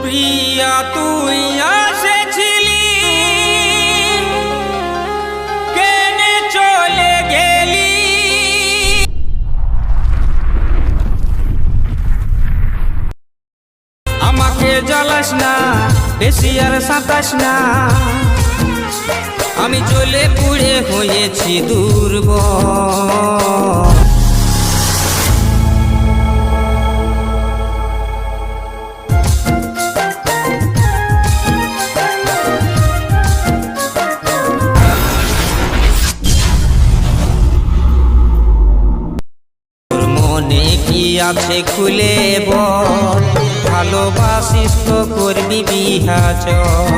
উড়িয়া তুই আসেছিলি কেনে চলে গেলি? আমাকে জ্বালাস না, বেশি আর সাঁতাস না। আমি চলে পুড়ে হয়েছি দুর্বল। মনে কি আছে খুলে বল? ভালোবাসিস তো করবি বিহা চল